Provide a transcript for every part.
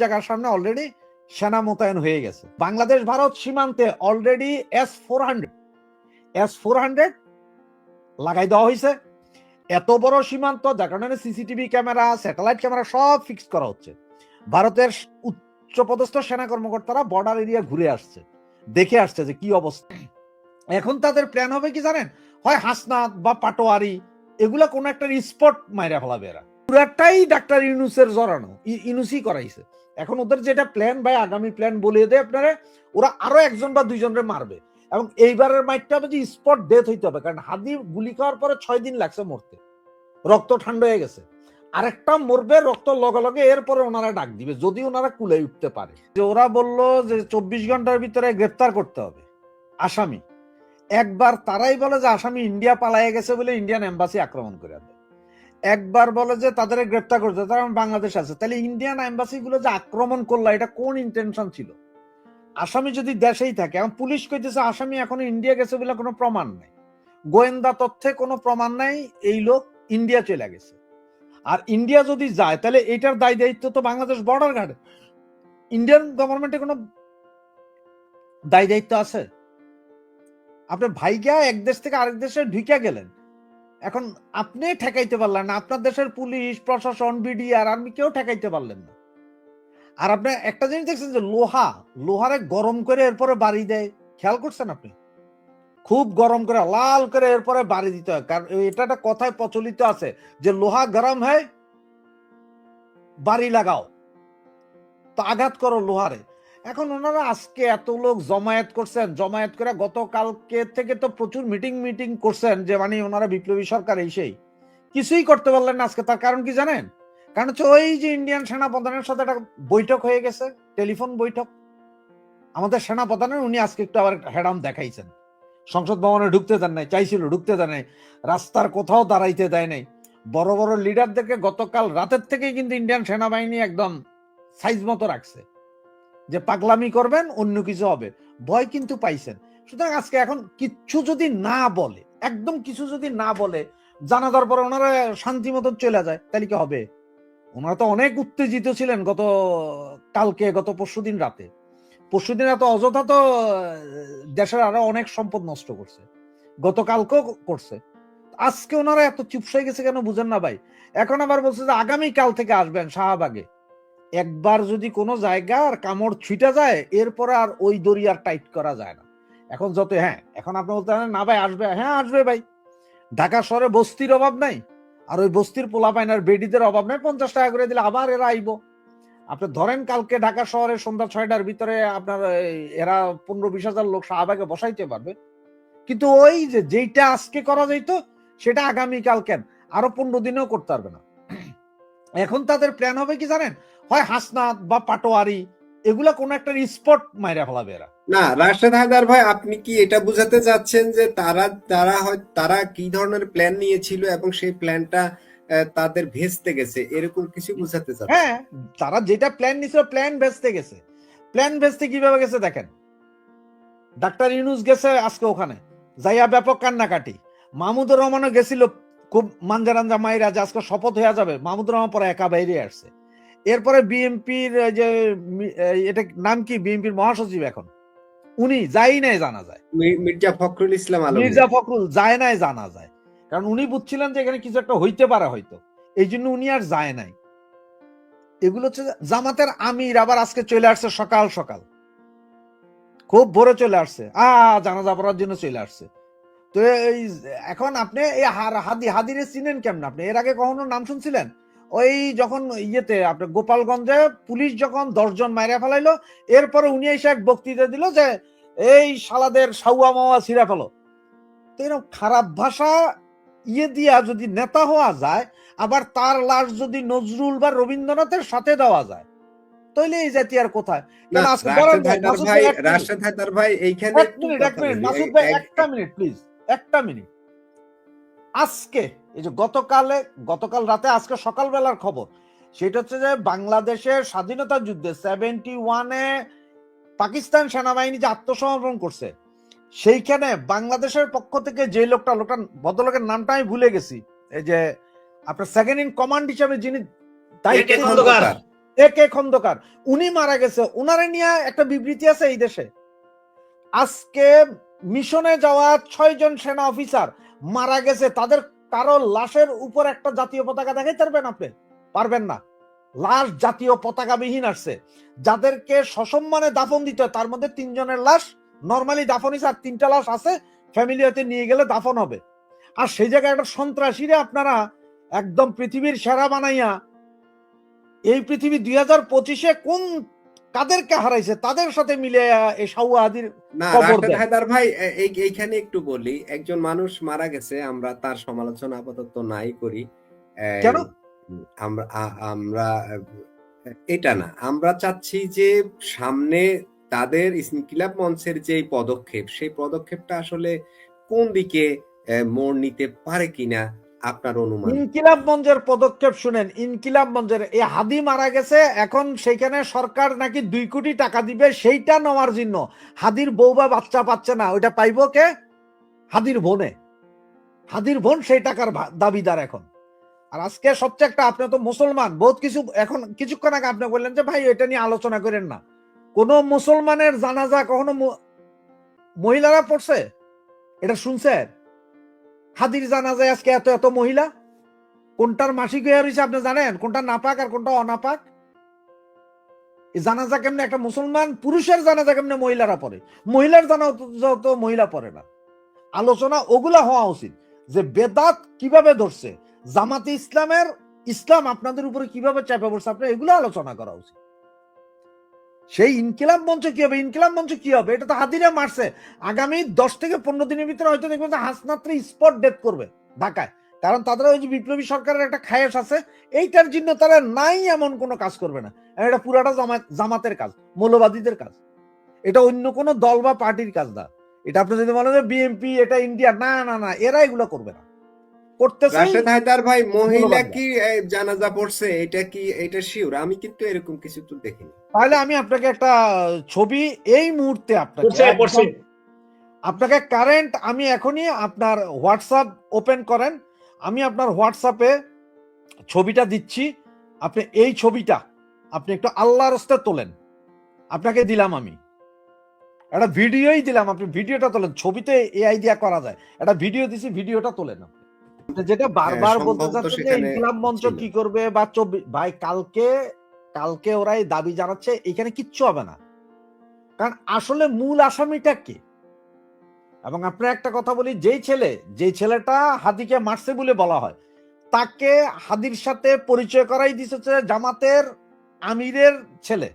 জায়গার সামনে অলরেডি সেনা মোতায়েন হয়ে গেছে। বাংলাদেশ, ভারত সীমান্তে already S four hundred S four hundred লাগাই দেওয়া হয়েছে। এত বড় সীমান্ত, যার কারণে সিসিটিভি ক্যামেরা স্যাটেলাইট ক্যামেরা সব ফিক্স করা হচ্ছে। ভারতের উচ্চপদস্থ সেনা কর্মকর্তারা বর্ডার এরিয়া ঘুরে আসছে, দেখে আসছে যে কি অবস্থা। এখন তাদের প্ল্যান হবে কি জানেন? হয় হাসনাত বা পাটোয়ারি, এগুলা কোন একটা স্পট মাইরা ফেলাবে এরা। পুরাটাই ডাক্তার ইউনুসের জড়ানো ইউনুসই করাইছে। এখন ওদের যেটা প্ল্যান ভাই, আগামী প্ল্যান বলিয়ে দেয় আপনারা, ওরা আরও একজন বা দুইজনরে মারবে। এবং এইবারের মাইটটা হবে যে স্পট ডেথ হইতে হবে, কারণ হাদি গুলি খাওয়ার পরে ছয় দিন লাগছে মরতে। রক্ত ঠান্ডা হয়ে গেছে। আরেকটা মরবে, রক্ত লগে লগে এরপরে ওনারা ডাক দিবে, যদি ওনারা কুলে উঠতে পারে। যে ওরা বলল যে চব্বিশ ঘণ্টার ভিতরে গ্রেফতার করতে হবে, আসামি। একবার তারাই বলে যে আসামি ইন্ডিয়া পালায়ে গেছে বলে ইন্ডিয়ান এম্বাসি আক্রমণ করে দেয়। একবার বলে যে তাদের গ্রেপ্তার করতে তারা বাংলাদেশ আছে। তাহলে ইন্ডিয়ান এম্বাসি গুলো যে আক্রমণ করল, এটা কোন ইন্টেনশন ছিল? আসামি যদি দেশেই থাকে, এখন পুলিশ কইতেছে আসামি এখনও ইন্ডিয়া গেছে বলে কোনো প্রমাণ নাই। গোয়েন্দা তথ্যে কোনো প্রমাণ নাই, এই লোক ইন্ডিয়া চলে গেছে। আর ইন্ডিয়া যদি যায়, তাহলে এটার দায় দায়িত্ব তো বাংলাদেশ বর্ডার গার্ডে ইন্ডিয়ান গভর্নমেন্টে কোনো দায় দায়িত্ব আছে? আপনার ভাইগা এক দেশ থেকে আরেক দেশে ঢুকে গেলেন। এখন আপনি ঠেকাইতে পারলেন না, আপনার দেশের পুলিশ, প্রশাসন, বিডিআর আর্মি কেউ ঠেকাইতে পারলেন না। আর আপনি একটা জিনিস দেখছেন যে লোহা, লোহারে গরম করে এরপরে বাড়ি দেয়, খেয়াল করছেন আপনি? খুব গরম করে, লাল করে এরপরে বাড়ি দিতে হয়, কারণ এটা একটা কথায় প্রচলিত আছে যে লোহা গরম হয়, বাড়ি লাগাও। তো আঘাত করো লোহারে। এখন ওনারা আজকে এত লোক জমায়েত করছেন, জমায়েত করে গতকালকে থেকে তো প্রচুর মিটিং মিটিং করছেন যে মানে ওনারা বিপ্লবী সরকার এই সেই। কিছুই করতে পারলেন না আজকে, তার কারণ কি জানেন? কারণ হচ্ছে ওই যে ইন্ডিয়ান সেনা প্রধানের সাথে একটা বৈঠক হয়ে গেছে টেলিফোন বৈঠক। আমাদের সেনা প্রধানের উনি আজকে একটু আবার হেডাম দেখাইছেন। সংসদ ভবনে ঢুকতে দেন নাই, চাইছিল ঢুকতে দেন নাই, রাস্তার কোথাও দাঁড়াইতে দেয় নাই। বড় বড় লিডারদেরকে গতকাল রাতের থেকেই কিন্তু ইন্ডিয়ান সেনাবাহিনী একদম সাইজ মতো রাখছে। যে পাগলামি করবেন, অন্য কিছু হবে। ভয় কিন্তু পাইছেন। সুতরাং আজকে এখন কিচ্ছু যদি না বলে, একদম কিছু যদি না বলে, জানাজার পরে ওনারা শান্তি মতন চলে যায়, তাহলে কি হবে? ওনারা তো অনেক উত্তেজিত ছিলেন গত কালকে, গত পরশুদিন রাতে। পরশুদিন এত অযথা তো দেশের আরও অনেক সম্পদ নষ্ট করছে। গতকালকেও করছে। আজকে ওনারা এত চুপসাই গেছে কেন বুঝেন না ভাই? এখন আবার বলছে যে আগামী কাল থেকে আসবেন শাহবাগে। একবার যদি কোনো জায়গার কামড় ছুটে যায়, এরপরে আর ওই দড়ি আর টাইট করা যায় না। এখন যত হ্যাঁ এখন আপনি বলতে পারেন, না ভাই, আসবে হ্যাঁ আসবে ভাই। ঢাকা শহরে বস্তির অভাব নাই। আর ওই বস্তির পোলা পাইনার বেডিদের অভাব নাই। পঞ্চাশ টাকা করে দিলে আবার এরা আইব। আপনি ধরেন কালকে ঢাকা শহরে সন্ধ্যা ছয়টার ভিতরে আপনার এরা পনেরো বিশ হাজার লোক শাহবাগে বসাইতে পারবে। কিন্তু ওই যে, যেইটা আজকে করা যাইতো, সেটা আগামী কাল কেন? আরও পনেরো দিনেও করতে পারবে না। এখন তাদের প্ল্যান হবে কি জানেন? হয় হাসনাত বা পাটোয়ারি এগুলা কোন একটা স্পট মাইরা ফেলাবে এরা। না রাশেদ হায়দার ভাই আপনি কি এটা বুঝাতে চাচ্ছেন যে তারা তারা হয় তারা কি ধরনের প্ল্যান নিয়েছিল এবং সেই প্ল্যানটা তাদের ভেস্তে গেছে? এরকম কিছু বুঝাতে চাচ্ছেন? হ্যাঁ তারা যেটা প্ল্যান নিছিল প্ল্যান ভেস্তে গেছে। প্ল্যান ভেস্তে কীভাবে গেছে দেখেন? ডাক্তার ইউনুস গেছে আজকে ওখানে যাইয়া ব্যাপক কান্নাকাটি। মাহমুদুর রহমানও গেছিল খুব মাঞ্জারাঞ্জা মাইরা যে আজকে শপথ হয়ে যাবে মাহমুদুর রহমান পরে একা বাইরে আসছে। এরপরে বিএনপির যে এটা নাম কি? বিএনপির মহাসচিব এখন। উনি যাই নাই জানা যায়। মির্জা ফখরুল ইসলাম আলম মির্জা ফখরুল যায় নাই জানা যায়। কারণ উনি বুঝছিলেন যে এখানে কিছু একটা হইতে পারে হয়তো। এই জন্য উনি আর যায় নাই। এগুলো হচ্ছে জামাতের আমির আবার আজকে চলে আসছে সকাল সকাল। খুব ভোরে চলে আসছে। আ জানাজা পড়ার জন্য চলে আসছে। তো এই এখন আপনি এই হাদি হাদিরে চিনেন কেমন আপনি? এর আগে কখনো নাম শুনছিলেন? ওই যখন ইয়েতে আপনার গোপালগঞ্জে পুলিশ যখন দশজন মাইরা ফেলাইলো এরপরে উনি এসে এক বক্তৃতা দিল যে এই শালাদের সাউয়া মাওয়া ছিঁড়া ফেলো। তো এরকম খারাপ ভাষা ইয়ে দিয়া যদি নেতা হওয়া যায় আবার তার লাশ যদি নজরুল বা রবীন্দ্রনাথের সাথে দেওয়া যায় তাহলে এই জাতি আর কোথায়? রাশেদ হায়দার ভাই এইখানে একটা মিনিট প্লিজ একটা মিনিট। আজকে এই যে গতকালে গতকাল রাতে আজকে সকালবেলার খবর সেটা হচ্ছে যে বাংলাদেশের স্বাধীনতা যুদ্ধে সেভেন্টি ওয়ানে পাকিস্তান সেনাবাহিনী যে আত্মসমর্পণ করছে সেইখানে বাংলাদেশের পক্ষ থেকে যে লোকটা লোকটা ভদ্রলোকের নামটা আমি ভুলে গেছি এই যে আপনার সেকেন্ড ইন কমান্ড হিসাবে যিনি দায়িত্বে একে খন্দকার। এ কে খন্দকার উনি মারা গেছে উনারে নিয়ে একটা বিবৃতি আছে এই দেশে আজকে মিশনে যাওয়া ছয় জন সেনা অফিসার মারা গেছে, তাদের কারও লাশের উপর একটা জাতীয় পতাকা দেখাইতে পারবেন আপনি? পারবেন না। লাশ জাতীয় পতাকাবিহীন আসছে। যাদেরকে সসম্মানে দাফন দিতে হয়, তার মধ্যে তিনজনের লাশ নর্মালি দাফন আর তিনটা লাশ আছে ফ্যামিলি হতে নিয়ে গেলে দাফন হবে। আর সেই জায়গায় একটা সন্ত্রাসীরে আপনারা একদম পৃথিবীর সেরা বানাইয়া, এই পৃথিবী দুই হাজার পঁচিশে কোন কাদেরকে হারাইছে তাদের সাথে মিলে এই দেয়। হায়দার ভাই এই এইখানে একটু বলি একজন মানুষ মারা গেছে আমরা তার সমালোচনা আপাতত নাই করি কেন? আমরা আমরা এটা না আমরা চাচ্ছি যে সামনে তাদের ইনকিলাব মঞ্চের যে পদক্ষেপ সেই পদক্ষেপটা আসলে কোন দিকে মোড় নিতে পারে কিনা আপনার অনুমান। ইনকিলাব মঞ্চের পদক্ষেপ শুনেন ইনকিলাব মঞ্চের এই হাদি মারা গেছে, এখন সেইখানে সরকার নাকি দুই কোটি টাকা দিবে, সেইটা নেওয়ার জন্য। হাদির বউ বা বাচ্চা পাচ্ছে না, ওইটা পাইবো কে? হাদির বোনে। হাদির বোন সেই টাকার দাবিদার এখন। আর আজকে সবচেয়ে একটা, আপনি তো মুসলমান, বহুত কিছু, এখন কিছুক্ষণ আগে আপনি বললেন যে, ভাই, এটা নিয়ে আলোচনা করেন না। কোন মুসলমানের জানাজা কখনো মহিলারা পড়ছে? এটা শুনছেন? হাদির জানাজায় আজকে এত এত মহিলা? কোনটার মাসিক হয়ে রয়েছে আপনি জানেন? কোনটা নাপাক আর কোনটা অনাপাক? জানাজা কেমনে একটা মুসলমান পুরুষের জানাজা কেমনে মহিলারা পড়ে? মহিলার জানাজা তো মহিলা পড়ে না। আলোচনা ওগুলা হওয়া উচিত যে বেদাত কীভাবে ধরছে? জামাতে ইসলামের ইসলাম আপনাদের উপরে কীভাবে চাপে পড়ছে? আপনার এগুলো আলোচনা করা উচিত। সেই ইনকিলাব মঞ্চ কি হবে? ইনকিলাব মঞ্চ কি হবে? এটা তো হাদিরা মারছে। আগামী দশ থেকে পনেরো দিনের ভিতরে হয়তো দেখবেন যে হাসনাত্রে স্পট ডেথ করবে ঢাকায়। কারণ তাদের ওই যে বিপ্লবী সরকারের একটা খায়েশ আছে এইটার জন্য তারা নাই এমন কোনো কাজ করবে না। এটা পুরাটা জামাতের কাজ মৌলবাদীদের কাজ। এটা অন্য কোনো দল বা পার্টির কাজ না। এটা আপনি যদি বলেন যে বিএনপি এটা ইন্ডিয়া না না না এরা এগুলো করবে না। ভাই মহিলা কি জানাজা পড়ছে? এটা কি এটা শিওর আমি কিন্তু এরকম কিছু তো দেখিনি। তাহলে আমি আপনাকে একটা ছবি এই মুহূর্তে আপনাকে আপনাকে কারেন্ট আমি এখনই আপনার হোয়াটসঅ্যাপ ওপেন করেন। আমি আপনার হোয়াটসঅ্যাপে ছবিটা দিচ্ছি। আপনি এই ছবিটা আপনি একটু আল্লাহর হস্তে তোলেন। আপনাকে দিলাম আমি। একটা ভিডিওই দিলাম আপনি ভিডিওটা তোলেন। ছবিতে এআই দিয়া করা যায়। একটা ভিডিও দিছি ভিডিওটা তোলেন আপনি। যেটা বারবার হ্যাঁ, বলতে সম্ভবত চাচ্ছেন ইনকিলাব মঞ্চ কি করবে বা ভাই কালকে কালকে ওরা এই দাবি জানাচ্ছে, এখানে কিচ্ছু হবে না। কারণ আসলে মূল আসামিটা কে? এবং আপনার একটা কথা বলি, যেই ছেলে, যেই ছেলেটা হাদিকে মারছে বলে বলা হয়, তাকে হাদির সাথে পরিচয় করাই দিচ্ছে জামাতের আমিরের ছেলে।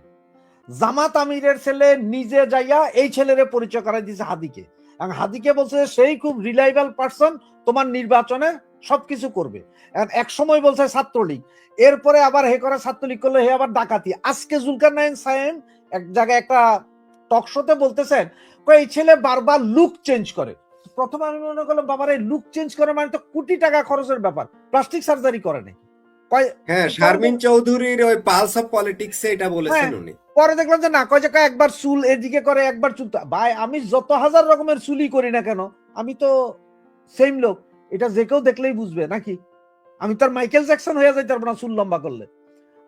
জামাত আমিরের ছেলে নিজে যাইয়া এই ছেলেরে পরিচয় করাই দিছে হাদিকে। এবং হাদিকে বলছে, সেই খুব রিলায়েবল পার্সন তোমার নির্বাচনে সবকিছু করবে। এখন এক সময় বলছে ছাত্রলীগ এরপরে আবার হে করে ছাত্রলীগ করলে হে আবার ডাকাতি। আজকে জুলকার নাইন সাহেব এক জায়গায় একটা টক শোতে বলতেছেন এই ছেলে বারবার লুক চেঞ্জ করে। প্রথমে আমি মনে করলাম বাবার এই লুক চেঞ্জ করে মানে তো কোটি টাকা খরচের ব্যাপার। প্লাস্টিক সার্জারি করে নাকি? কয় হ্যাঁ শারমিন চৌধুরীর ওই পালস অফ পলিটিক্স এটা বলেছেন হ্যাঁ। উনি। পরে দেখলাম যে না কয় যে একবার চুল এদিকে করে একবার চুল ভাই আমি যত হাজার রকমের চুলই করি না কেন আমি তো সেম লোক। এটা যে কেউ দেখলেই বুঝবে, নাকি? আমি তার মাইকেল জ্যাকসন হয়ে যাই তারপর চুল লম্বা করলে।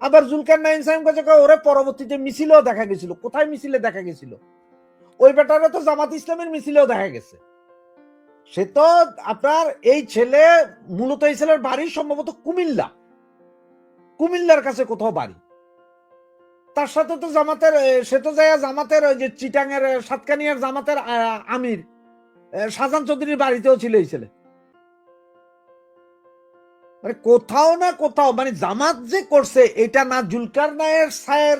আবার জুলকার নাইন সাইম কাছে ওরে, পরবর্তীতে মিছিলেও দেখা গেছিল। কোথায় মিছিলে দেখা গেছিল? ওই বেটারে তো জামাত ইসলামের মিছিলেও দেখা গেছে। সে তো আপনার এই ছেলে, মূলত এই ছেলের বাড়ি সম্ভবত কুমিল্লা। কুমিল্লার কাছে কোথাও বাড়ি। তার সাথে তো জামাতের সে তো যায় জামাতের ওই যে চিটাঙের সাতকানিয়ার জামাতের আমির শাহজাহান চৌধুরীর বাড়িতেও ছিল এই ছেলে। মানে কোথাও না কোথাও মানে জামাত যে করছে, এটা না জুলকার নায়ের সায়ের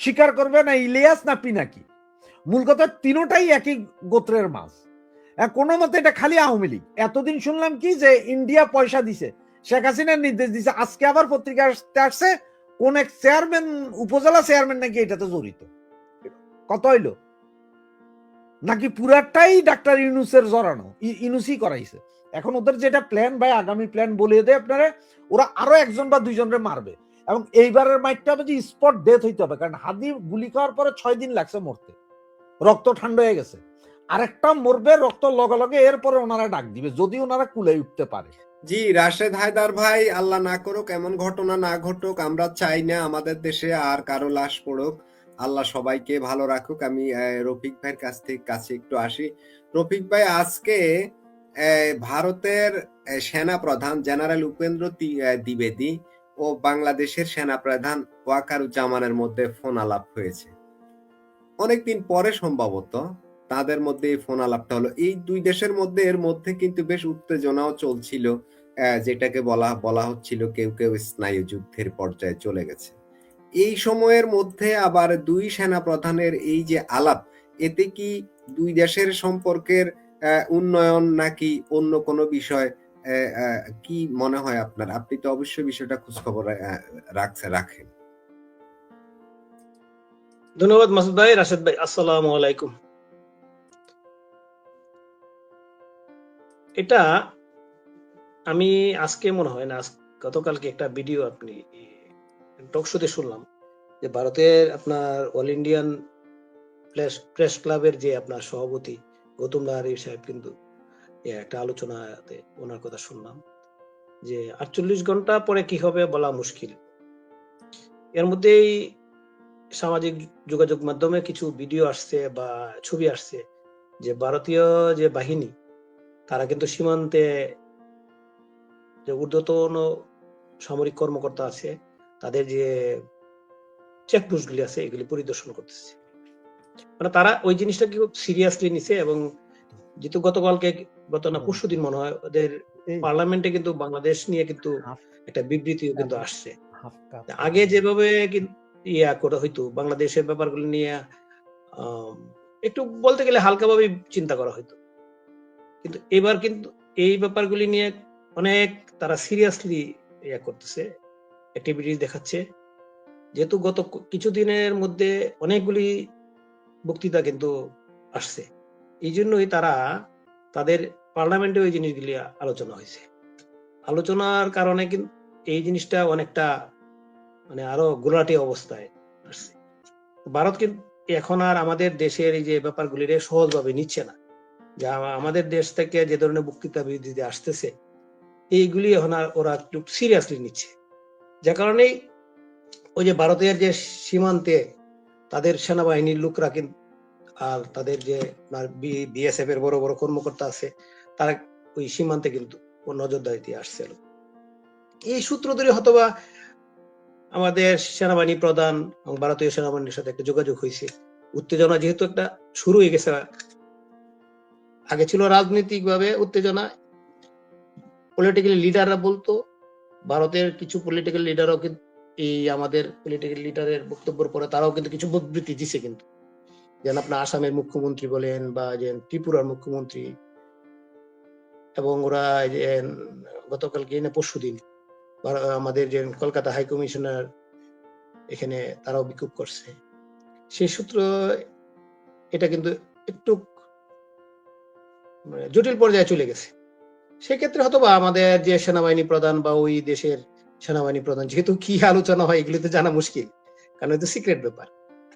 স্বীকার করবে, না ইলিয়াস, না পিনাকি। মূল কথা তিনোটাই একই গোত্রের মাছ। কোনো মতে এটা খালি আওয়ামী লীগ। এতদিন শুনলাম কি যে ইন্ডিয়া পয়সা দিছে, শেখ হাসিনার নির্দেশ দিছে, আজকে আবার পত্রিকা আসছে, কোন এক চেয়ারম্যান, উপজেলা চেয়ারম্যান নাকি এটাতে জড়িত। কত হইল? নাকি পুরাটাই ডাক্তার ইউনুসের জড়ানো? ই- ইউনুসই করাইছে। এখন ওদের যেটা প্ল্যান ভাই, আগামী প্ল্যান বলিয়ে দেয় আপনারা, ওরা আরও একজন বা দুইজনরে মারবে। এবং এইবারের মাইটটা হবে যে স্পট ডেথ হইতে হবে, কারণ হাদি গুলি খাওয়ার পরে ছয় দিন লাগছে মরতে। রক্ত ঠান্ডা হয়ে গেছে। আরেকটা মরবে, রক্ত লগে লগে এরপরে ওনারা ডাক দিবে, যদি ওনারা কুলে উঠতে পারে। জি, রাশেদ হায়দার ভাই, আল্লাহ না করুক, এমন ঘটনা না ঘটুক, আমরা চাই না আমাদের দেশে আর কারও লাশ পড়ুক। আল্লাহ সবাইকে ভালো রাখুক। আমি রফিক ভাইয়ের কাছ থেকে কাছে একটু আসি। রফিক ভাই, আজকে ভারতের সেনা প্রধান জেনারেল উপেন্দ্র দ্বিবেদী ও বাংলাদেশের সেনা প্রধান ওয়াকারুজ্জামানের মধ্যে ফোন আলাপ হয়েছে। অনেকদিন পরে সম্ভবত তাদের মধ্যে এই ফোন আলাপটা হলো। এই দুই দেশের মধ্যে, এর মধ্যে কিন্তু বেশ উত্তেজনাও চলছিল। যেটাকে বলা বলা হচ্ছিল কেউ কেউ স্নায়ু যুদ্ধের পর্যায়ে চলে গেছে। এই সময়ের মধ্যে আবার দুই সেনা প্রধানের এই যে আলাপ এতে কি দুই দেশের সম্পর্কের উন্নয়ন নাকি অন্য কোনো বিষয় কি মনে হয় আপনার? আপনি তো অবশ্যই বিষয়টা খোঁজখবর আহ, রাখছে রাখেন। ধন্যবাদ মাসুদ ভাই রাশেদ ভাই আসসালামু আলাইকুম। এটা আমি আজকে মনে হয় না গতকালকে একটা ভিডিও আপনি টক শোতে শুনলাম যে ভারতের আপনার অল ইন্ডিয়ান প্রেস প্রেস ক্লাবের যে আপনার সভাপতি গৌতম লাহারি সাহেব কিন্তু একটা আলোচনাতে ওনার কথা শুনলাম যে আটচল্লিশ ঘণ্টা পরে কি হবে বলা মুশকিল। এর মধ্যেই সামাজিক যোগাযোগ মাধ্যমে কিছু ভিডিও আসছে বা ছবি আসছে যে ভারতীয় যে বাহিনী তারা কিন্তু সীমান্তে যে ঊর্ধ্বতন সামরিক কর্মকর্তা আছে তাদের যে চেকপোস্ট গুলি আছে এগুলি পরিদর্শন করতেছে। মানে তারা ওই জিনিসটা কি সিরিয়াসলি নিছে এবং যেহেতু গতকালকে গত না পরশু দিন মনে হয় ওদের পার্লামেন্টে কিন্তু বাংলাদেশ নিয়ে কিন্তু একটা বিবৃতিও কিন্তু আসছে। আগে যেভাবে ইয়া করা হইতো বাংলাদেশের ব্যাপারগুলো নিয়ে একটু বলতে গেলে হালকাভাবে চিন্তা করা হইতো কিন্তু এবার কিন্তু এই ব্যাপারগুলি নিয়ে অনেক তারা সিরিয়াসলি ইয়া করতেছে। অ্যাক্টিভিটিস দেখাচ্ছে। যেহেতু গত কিছুদিনের মধ্যে অনেকগুলি বক্তৃতা কিন্তু আসছে। এই জন্যই তারা তাদের পার্লামেন্টে ওই জিনিসগুলি আলোচনা হয়েছে। আলোচনার কারণে কিন্তু এই জিনিসটা অনেকটা মানে আরও গোলাটি অবস্থায় আসছে। ভারত কিন্তু এখন আর আমাদের দেশের এই যে ব্যাপারগুলি সহজভাবে নিচ্ছে না। যা আমাদের দেশ থেকে যে ধরনের বক্তৃতা বিবৃতি আসতেছে, এইগুলি এখন আর ওরা একটু সিরিয়াসলি নিচ্ছে। যে কারণেই ওই যে ভারতের যে সীমান্তে তাদের সেনাবাহিনীর লোকরা কিন্তু আর তাদের যে বিএসএফ এর বড় বড় কর্মকর্তা আছে, তারা ওই সীমান্তে কিন্তু ও নজরদারি দিয়ে আসছিল। এই সূত্র ধরে হয়তোবা আমাদের সেনাবাহিনী প্রধান এবং ভারতীয় সেনাবাহিনীর সাথে একটা যোগাযোগ হয়েছে। উত্তেজনা যেহেতু একটা শুরু হয়ে গেছে, আগে ছিল রাজনৈতিক ভাবে উত্তেজনা পলিটিক্যাল লিডাররা বলতো ভারতের কিছু পলিটিক্যাল লিডারও কিন্তু এই আমাদের পলিটিক্যাল লিডারের বক্তব্যের পরে তারাও কিন্তু কিছু বিবৃতি দিছে কিন্তু। যেন আপনার আসামের মুখ্যমন্ত্রী বলেন বা যে ত্রিপুরার মুখ্যমন্ত্রী এবং ওরা গতকালকে না পরশু দিন আমাদের যে কলকাতা হাই কমিশনার এখানে তারাও বিক্ষোভ করছে। সেই সূত্র এটা কিন্তু একটু মানে জটিল পর্যায়ে চলে গেছে। সেক্ষেত্রে হয়তো বা আমাদের যে সেনাবাহিনী প্রধান বা ওই দেশের সেনাবাহিনী প্রধান, যেহেতু কি আলোচনা হয় এগুলি তো জানা মুশকিল, কারণ এটা সিক্রেট ব্যাপার।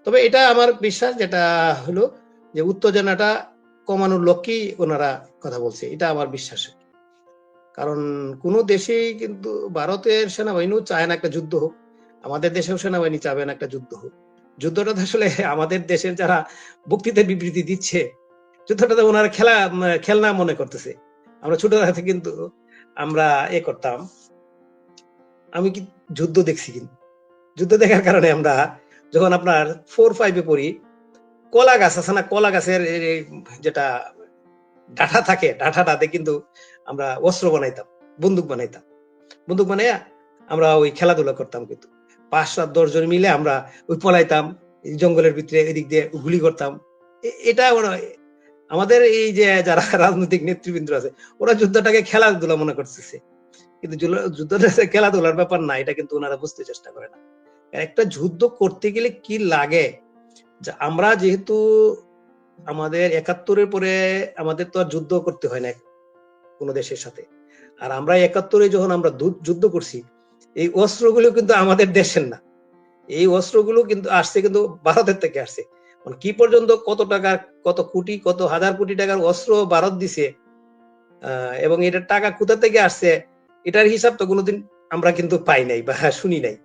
তবে এটা আমার বিশ্বাস যেটা হলো যে উত্তেজনাটা কমানোর লক্ষ্যেই ওনারা কথা বলছে, এটা আমার বিশ্বাস। কারণ কোন দেশেই কিন্তু ভারতের সেনাবাহিনীও চায় না একটা যুদ্ধ হোক, আমাদের দেশেও সেনাবাহিনী চাবে না একটা যুদ্ধ হোক। যুদ্ধটা তো আসলে আমাদের দেশের যারা বক্তৃতা বিবৃতি দিচ্ছে যুদ্ধটা তো ওনারা খেলা খেলনা মনে করতেছে। আমরা ছোট থেকে কিন্তু আমরা এ করতাম। আমি কি যুদ্ধ দেখছি কিন্তু। যুদ্ধ দেখার কারণে আমরা যখন আপনার ফোর ফাইভে পড়ি, কলা গাছ আছে না, কলা গাছের যেটা ডাঠা থাকে ডাঠাটাতে কিন্তু আমরা অস্ত্র বানাইতাম, বন্দুক বানাইতাম। বন্দুক বানাইয়া আমরা ওই খেলাধুলা করতাম কিন্তু। পাঁচ সাত দশ জন মিলে আমরা ওই পলাইতাম জঙ্গলের ভিতরে এদিক দিয়ে গুলি করতাম। এটা আমাদের এই যে যারা রাজনৈতিক নেতৃবৃন্দ আছে, ওরা যুদ্ধটাকে খেলাধুলা মনে করতেছে। কিন্তু যুদ্ধটা খেলাধুলার ব্যাপার না, এটা কিন্তু ওনারা বুঝতে চেষ্টা করে না। একটা যুদ্ধ করতে গেলে কি লাগে? যে, আমরা যেহেতু আমাদের একাত্তরের পরে আমাদের তো আর যুদ্ধ করতে হয় না কোনো দেশের সাথে। আর আমরা একাত্তরে যখন আমরা যুদ্ধ করছি, এই অস্ত্রগুলো কিন্তু আমাদের দেশের না। এই অস্ত্রগুলো কিন্তু আসছে কিন্তু ভারতের থেকে আসছে। কি পর্যন্ত কত টাকার কত কোটি কত হাজার কোটি টাকার অস্ত্র ভারত দিছে এবং এটার টাকা কোথা থেকে আসছে এটার হিসাব তো কোনোদিন আমরা কিন্তু পাই নাই বা শুনি নাই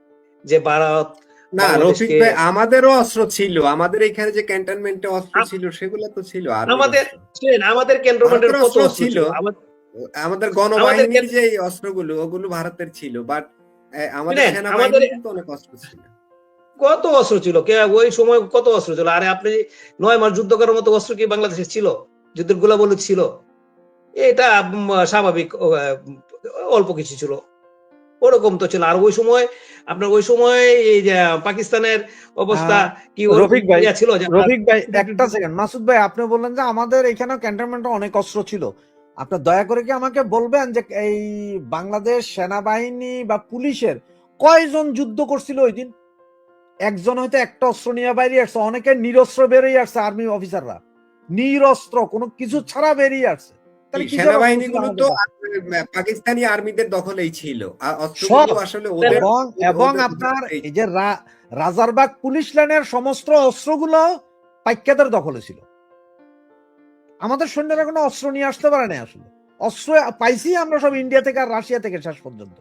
যে ভারত না রফিক ভাই আমাদেরও অস্ত্র ছিল আমাদের এখানে যে ক্যান্টনমেন্টে অস্ত্র ছিল সেগুলো তো ছিল আর আমাদের- আমাদের ক্যান্টনমেন্টের কত অস্ত্র ছিল। আমাদের গণবাহিনীর যে অস্ত্রগুলো ওগুলো ভারতের ছিল বাট আমাদের সেনাবাহিনীর কিন্তু অনেক অস্ত্র ছিল কত অস্ত্র ছিল? কে ওই সময় কত অস্ত্র ছিল? আরে আপনি নয় মাস যুদ্ধ করার মতো অস্ত্র কি বাংলাদেশে ছিল? যুদ্ধের গোলাবলুত ছিল? এটা স্বাভাবিক অল্প কিছু ছিল। ওরকম তো ছিল। আর ওই সময় আপনার ওই সময় এই যে পাকিস্তানের অবস্থা কি রফিক ভাই, ছিল রফিক ভাই একটা সেকেন্ড মাসুদ ভাই আপনি বললেন যে আমাদের এখানে ক্যান্টনমেন্টে অনেক অস্ত্র ছিল। আপনি দয়া করে কি আমাকে বলবেন যে এই বাংলাদেশ সেনাবাহিনী বা পুলিশের কয়জন যুদ্ধ করছিল ওই দিন? একজন হয়তো একটা অস্ত্র নিয়ে বাইরে আসছে অনেকে নিরস্ত্র বেরিয়ে আসছে আর্মি অফিসাররা নিরস্ত্র কোনো কিছু ছাড়া বেরিয়ে আসছে। তাহলে কিসের অস্ত্র ছিল সেনাবাহিনীগুলো তো আমাদের? পাকিস্তানি আর্মিদের দখলেই ছিল। আসলে ওদের এবং এবং আপনার এই যে রাজারবাগ পুলিশ লাইনের সমস্ত অস্ত্রগুলো পাইকাদের দখলে ছিল। আমাদের সৈন্যরা কোনো অস্ত্র নিয়ে আসতে পারে না আসলে। অস্ত্র পাইছি আমরা সব ইন্ডিয়া থেকে আর রাশিয়া থেকে শেষ পর্যন্ত।